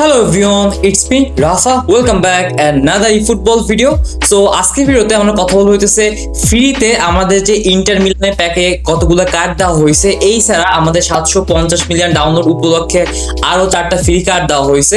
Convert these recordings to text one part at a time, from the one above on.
Hello everyone it's me Rafa welcome back another football video so আজকের ভিডিওতে আমরা কথা বলব হইতেছে ফ্রিতে আমাদের যে ইন্টার মিলিয়নের প্যাকে কতগুলো কার্ড দেওয়া হয়েছে এই ছাড়া আমাদের সাতশো পঞ্চাশ মিলিয়ন ডাউনলোড উপলক্ষে আরও চারটা ফ্রি কার্ড দেওয়া হয়েছে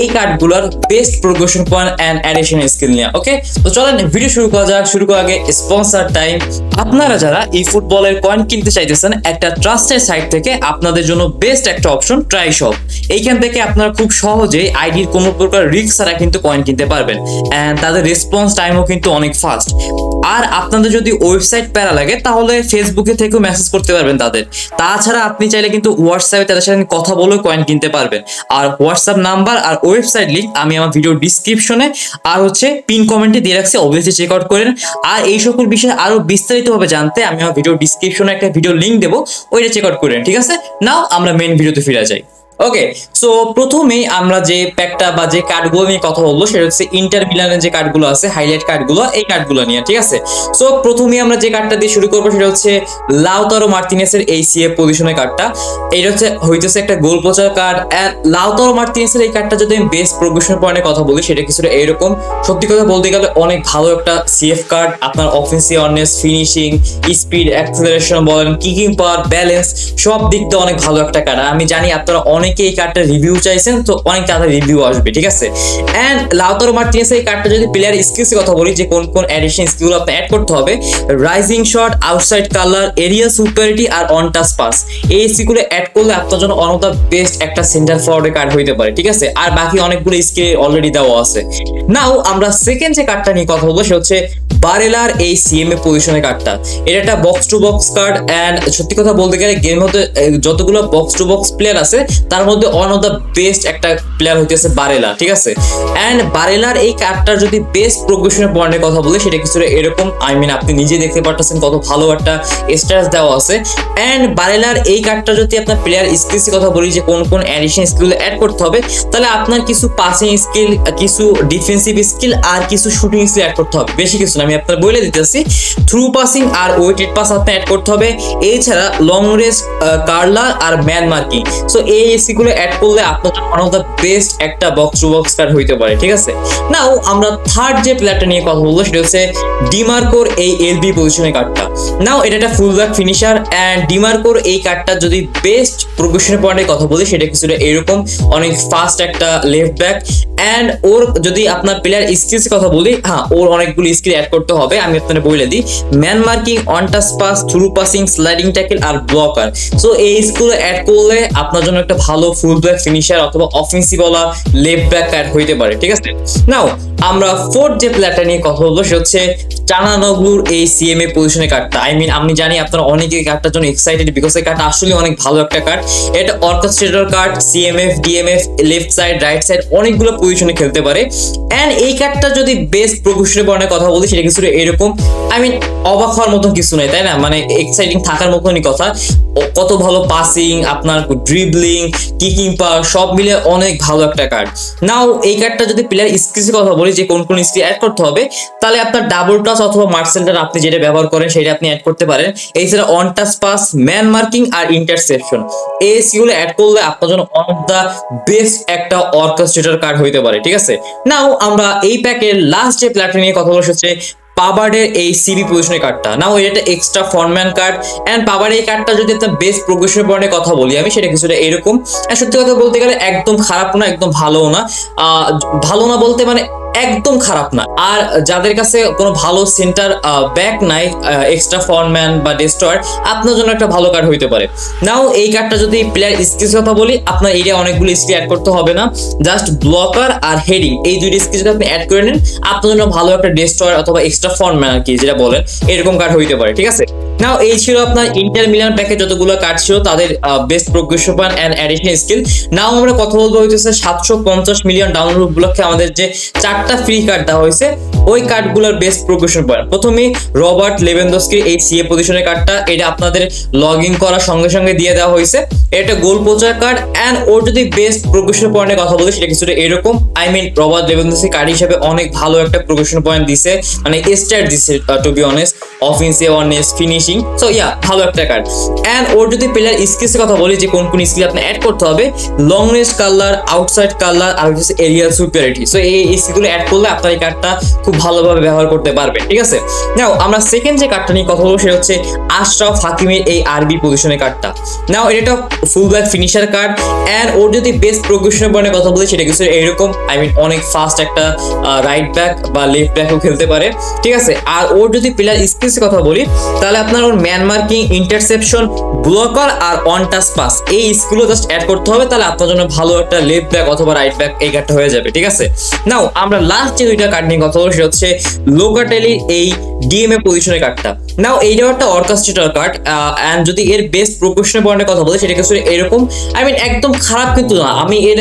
এই কার্ডগুলোর best progression point and addition skill নিয়ে ওকে তো চলেন ভিডিও শুরু করা যাক। শুরু করার আগে স্পন্সর টাইম আপনারা যারা এই ফুটবলের কয়েন কিনতে চাইতেছেন, একটা ট্রাস্টেড সাইট থেকে আপনাদের জন্য বেস্ট একটা অপশন ট্রাই শপ এইখান থেকে আপনারা খুব সহজেই আইডির কোনো প্রকার রিস্ক ছাড়া কিন্তু কয়েন কিনতে পারবেন। অ্যান্ড তাদের রেসপন্স টাইমও কিন্তু অনেক ফাস্ট আর আপনাদের যদি ওয়েবসাইট প্যারা লাগে, তাহলে ফেসবুকে থেকেও মেসেজ করতে পারবেন তাদের। তাছাড়া আপনি চাইলে কিন্তু হোয়াটসঅ্যাপে তাদের সাথে কথা বলেও কয়েন কিনতে পারবেন। আর হোয়াটসঅ্যাপ নাম্বার আর ওয়েবসাইট লিঙ্ক আমি আমার ভিডিও ডিসক্রিপশনে আর হচ্ছে পিন কমেন্টে দিয়ে রাখছি অবভিয়াসলি চেক আউট করেন। আর এই সকল বিষয়ে আরও বিস্তারিতভাবে জানতে আমি আমার ভিডিও ডিসক্রিপশনে একটা ভিডিও লিঙ্ক দেবো, ওইটা চেক আউট করেন, ঠিক আছে? নাও আমরা মেন ভিডিওতে ফিরে যাই। ওকে সো প্রথমেই আমরা যে প্যাকটা বা যে কার্ডগুলো নিয়ে কথা বলব, সেটা হচ্ছে ইন্টার মিলানের যে কার্ডগুলো আছে হাইলাইট কার্ডগুলো এই কার্ডগুলো নিয়ে, ঠিক আছে? সো প্রথমেই আমরা যে কার্ডটা দিয়ে শুরু করব, সেটা হচ্ছে লাউতারো মার্টিনেসের এই সিএফ পজিশনের কার্ডটা এটা হচ্ছে, হইতেছে একটা গোল পোচার কার্ড লাউতারো মার্টিনেসের এই কার্ডটা যদি আমি বেস্ট প্রোগ্রেশন পয়েন্টে কথা বলি, সেটা কিছুটা এরকম সত্যি কথা বলতে গেলে অনেক ভালো একটা সিএফ কার্ড আপনার offensive awareness finishing speed acceleration বলেন কিকিং পাওয়ার ব্যালেন্স সব দিক দিয়ে অনেক ভালো একটা কার্ড আমি জানি আপনারা অনেকে এই কার্ডটা রিভিউ চাইছেন, তো অনেক তাড়াতাড়ি রিভিউ আসবে, ঠিক আছে? অ্যান্ড লাউতারো মার্টিনেস এই কার্ডটা যদি প্লেয়ার স্কিলসের কথা বলি, যে কোন কোন অ্যাডিশন স্কিল আপনি অ্যাড করতে হবে rising shot outside curler area superiority আর অন টাচ পাস এই স্কিলগুলো অ্যাড করলে আপনার জন্য অন অফ দ্য বেস্ট একটা সেন্টার ফরওয়ার্ডের কার্ড হইতে পারে, ঠিক আছে? আর বাকি অনেকগুলো স্কিল অলরেডি দেওয়া আছে। নাও আমরা সেকেন্ড যে কার্ডটা নিয়ে কথা বলব, সেটা হচ্ছে বারেলার এই সিএমএ পজিশনের কার্ডটা এটা একটা box to box card and সত্যি কথা বলতে গেলে গেমের মধ্যে যতগুলো বক্স টু বক্স প্লেয়ার আছে, তার মধ্যে ওয়ান অফ দ্য বেস্ট একটা প্লেয়ার হইতেছে বারেলা, ঠিক আছে? অ্যান্ড বারেলার এই কার্ডটার যদি বেস্ট প্রোগ্রেশনের পয়েন্টের কথা বলি, সেটা কিছুটা এরকম। আই মিন আপনি নিজে দেখতে পারতেছেন কত ভালো একটা স্ট্যাটাস দেওয়া আছে। অ্যান্ড বারেলার এই কার্ডটা যদি আপনার প্লেয়ার স্কিলসের কথা বলি, যে কোন কোন অ্যাডিশন স্কিল অ্যাড করতে হবে, তাহলে আপনার কিছু পাসিং স্কিল কিছু ডিফেন্সিভ স্কিল আর কিছু শুটিং স্কিল অ্যাড করতে হবে। বেশি কিছু না আমি আপনার বলে দিতেছি। থ্রু পাসিং আর ওয়েটেড পাস আপনি অ্যাড করতে হবে। এছাড়া লং রেস কার্লার আর ম্যান মার্কিং সো এই এসি গুলো অ্যাড করলে আপনার ওয়ান অফ দ্য বেস্ট একটা বক্স টু বক্স কার্ড হইতে পারে, ঠিক আছে? নাও আমরা থার্ড যে প্লেয়ারটা নিয়ে কথা বলব, সেটা হচ্ছে ডিমার্কোর এই এলবি পজিশনের কার্ডটা নাও এটা একটা ফুল ব্যাক ফিনিশার অ্যান্ড ডিমার্কোর এই কার্ডটা যদি বেস্ট প্রোগ্রেশনের পয়েন্টের কথা বলি, সেটা কিছুটা এরকম, অনেক ফাস্ট একটা লেফট ব্যাক অ্যান্ড ওর যদি আপনার প্লেয়ার স্কিলস কথা বলি হ্যাঁ ওর অনেকগুলো স্কিল অ্যাড করতে হবে। আমি আপনাদের বলে দিই man marking one touch pass through passing sliding tackle আর ব্লকার সো এই স্কুলে অ্যাড করলে আপনার জন্য একটা ভালো ফুল ব্যাক ফিনিশার অথবা অফেন্সিভ ওয়ালা লেফট ব্যাক অ্যাড হইতে পারে, ঠিক আছে? নাও আমরা ফোর্থ যে প্লেয়ারটা নিয়ে কথা বলব, সে হচ্ছে চানানগলুর এই সিএমএ পজিশনের কার্ডটা আই মিন আমি জানি আপনারা অনেকে কার্ডটার জন্য এক্সাইটেড বিকজ এই কার্ডটা আসলে অনেক ভালো একটা কার্ড এটা orchestrator card CMF DMF left side right side অনেকগুলো পজিশনে খেলতে পারে। অ্যান্ড এই কার্ডটা যদি বেস্ট প্রফেশনের বর্ণের কথা বলি, সেটা কিছু এরকম। আই মিন অবাক হওয়ার মতন কিছু নেই, তাই না? মানে এক্সাইটিং থাকার মতনই কথা। কত ভালো পাসিং আপনার ড্রিবলিং কিকিং পাওয়ার সব মিলে অনেক ভালো একটা কার্ড নাও এই কার্ডটা যদি প্লেয়ার স্কিলসের কথা বলি, যে কোন কোন স্কিল অ্যাড করতে হবে, তাহলে আপনার ডাবল টাচ অথবা মার্ক সেন্টার আপনি যেটা ব্যবহার করেন সেটা আপনি অ্যাড করতে পারেন। এছাড়া one touch pass man marking আর ইন্টারসেপশন এই স্কিল অ্যাড করলে আপনার জন্য অন অফ দ্য বেস্ট একটা অর্কেস্ট্রেটর কার্ড হইতে পারে, ঠিক আছে? নাও আমরা এই প্যাকের লাস্ট যে প্ল্যাটফর্ম নিয়ে কথা বলা হচ্ছে পাবার্ডের এই সিবি পজিশনের কার্ডটা নাও এটা এক্সট্রা ফরম্যান কার্ড অ্যান্ড পাবার এই কার্ডটা যদি একটা বেস্ট প্রোগ্রেশনের পয়েন্টের কথা বলি, আমি সেটা কিছুটা এরকম। সত্যি কথা বলতে গেলে একদম খারাপ না, একদম ভালো না। ভালো না বলতে মানে একদম খারাপ না। আর যাদের কাছে কোনো ভালো সেন্টার ব্যাক নাই এক্সট্রা ফরম্যান বা ডেস্ট্রয়ার আপনার জন্য একটা ভালো কার্ড হইতে পারে। নাও এই কার্ডটা যদি প্লেয়ার স্কিলস কথা বলি, আপনার এরিয়া অনেকগুলো স্কিল অ্যাড করতে হবে না। জাস্ট ব্লকার আর হেডিং এই দুইটা স্কিল যদি আপনি অ্যাড করে নেন, আপনার জন্য ভালো একটা ডেস্ট্রয়ার অথবা এক্সট্রা ফরম্যান আর কি, যেটা বলেন, এরকম কার্ড হইতে পারে, ঠিক আছে? নাও এই ছিল আপনার ইন্টার মিলিয়ন প্যাকে যতগুলো কার্ড ছিল, তাদের best point and additional skill now আমরা কথা বলব হইতেছে সাতশো পঞ্চাশ মিলিয়ন ডাউনলোড উপলক্ষে আমাদের যে চারটা ফ্রি কার্ড দেওয়া হয়েছে। ওই কার্ডগুলোর বেস্ট প্রোগ্রেশন পয়েন্ট প্রথমে রবার্ট লেভেন্দস্কির এই সিএ পজিশনের কার্ডটা এটা আপনাদের লগ ইন করার সঙ্গে সঙ্গে দিয়ে দেওয়া হয়েছে। এটা গোল পোচার কার্ড অ্যান্ড ওর যদি বেস্ট প্রোগ্রেশন পয়েন্টের কথা বলি, সেটা কিছুটা এরকম। I mean Robert Lewandowski card হিসেবে অনেক ভালো একটা প্রোগ্রেশন পয়েন্ট দিছে মানে স্টার দিছে to be honest offensive অনেস finishing so yeah ভালো একটা কার্ড অ্যান্ড ওর যদি প্লেয়ার স্কিলসের কথা বলি, যে কোন কোন স্কিল আপনি অ্যাড করতে হবে long range curler outside curler আর হচ্ছে এরিয়াল সুপিরিয়রিটি সো এই স্কিলগুলো অ্যাড করলে আপনার এই কার্ডটা খুব ভালোভাবে ব্যবহার করতে পারবেন, ঠিক আছে? নাও আমরা সেকেন্ড যে কার্ডটা নিয়ে কথা বলব, সেটা হচ্ছে আশরাফ হাকিমের এই আরবি পজিশনের কার্ডটা নাও এটা full back finisher card and ওর যদি বেস্ট প্রোগ্রেশনের পয়েন্টের কথা বলি, সেটা কিছু এরকম আই মিন অনেক ফাস্ট একটা রাইট ব্যাক বা লেফট ব্যাকও খেলতে পারে। ঠিক আছে? আর ওর যদি প্লেয়ার স্কিলসের কথা বলি, তাহলে আপনার ওর ম্যান মার্কিং ইন্টারসেপশন ব্লকার আর অন টাচ পাস এই স্কিলও জাস্ট অ্যাড করতে হবে, তাহলে আপনার জন্য ভালো একটা লেফট ব্যাক অথবা রাইট ব্যাক এই কার্ডটা হয়ে যাবে, ঠিক আছে? নাও আমরা লাস্ট যে দুইটা কার্ড নিয়ে কথা বলব, সেটা হচ্ছে লোকাটেলির এই ডিএমএ পজিশনের কার্ডটা নাও এইটাও একটা অর্কাস্ট্রেটার কার্ড অ্যান্ড যদি এর বেস্ট কথা সেটা এরকম আই মিন একদম খারাপ কিন্তু না। আমি এর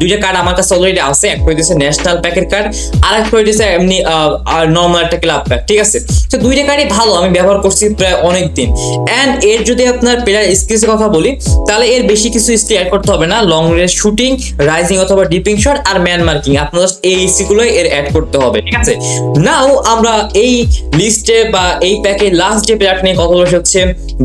দুইটা কার্ড আমার কাছে অলরেডি আছে। ন্যাশনাল প্যাকের কার্ড আর এমনি নর্মাল একটা ক্লাব প্যাক ঠিক আছে? তো দুইটা কার্ডই ভালো, আমি ব্যবহার করছি প্রায় অনেক দিন অ্যান্ড এর যদি আপনার প্লেয়ার স্কিলসের কথা বলি, তাহলে এর বেশি কিছু স্কিল অ্যাড করতে হবে না। লং রেঞ্জ শুটিং রাইজিং অথবা ডিপিং শট আর ম্যান মার্কিং আপনার just এই স্কিলগুলোই এর অ্যাড করতে হবে, ঠিক আছে? নাও আমরা এই লিস্টে বা এই প্যাকে লাস্ট যে প্লেয়ার নিয়ে কথা বলছি হচ্ছে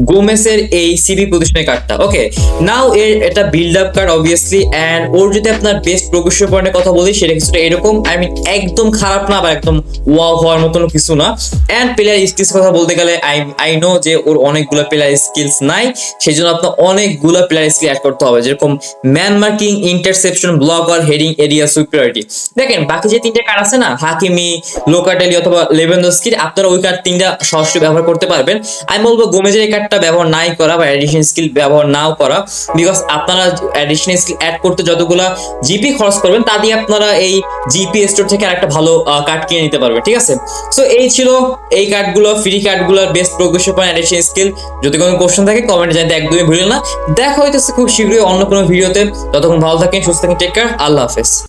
গোমেসের এই সিবি পজিশনের কার্ডটা। ওকে নাও এর এটা build up card obviously and ওর যদি আপনার বেস্ট প্রোগ্রেশন পয়েন্টের কথা বলি, সেটা কিছুটা এরকম। আই মিন একদম খারাপ না, বা একদম ওয়াও হওয়ার মতন কিছু না। অ্যান্ড প্লেয়ার স্কিলস কথা বলতে গেলে আই আই নো যে ওর অনেকগুলো প্লেয়ার স্কিলস নাই সেই জন্য আপনার অনেকগুলো প্লেয়ার স্কিল অ্যাড করতে হবে। যেরকম ম্যান মার্কিং ইন্টারসেপশন ব্লক আর হেডিং এরিয়া সুপিরিয়রিটি দেখেন, বাকি যে তিনটে কার্ড আছে না, হাকিমি লোকাটেলি অথবা লেভেন্দস্কির আপনারা ওই কার্ড তিনটা সরাসরি ব্যবহার করতে পারবেন। আমি বলব গোমেজের এই কার্ডটা ব্যবহার নাই করা বা অ্যাডিশন স্কিল ব্যবহার নাও করা। বিকজ আপনারা অ্যাডিশনাল স্কিল অ্যাড করতে যতগুলা জিপি খরচ করবেন, তা দিয়ে আপনারা এই জিপি স্টোর থেকে আরেকটা ভালো কার্ড কিনে নিতে পারবেন, ঠিক আছে? সো এই ছিল এই কার্ডগুলো free কার্ডগুলোর best progression point addition skill যদি কোনো কোশ্চেন থাকে কমেন্টে জানতে একদমই ভুলেন না। দেখা হইতেছে খুব শীঘ্রই অন্য কোনো ভিডিওতে ততক্ষণ ভালো থাকেন, সুস্থ থাকেন টেক কেয়ার আল্লাহ হাফেজ।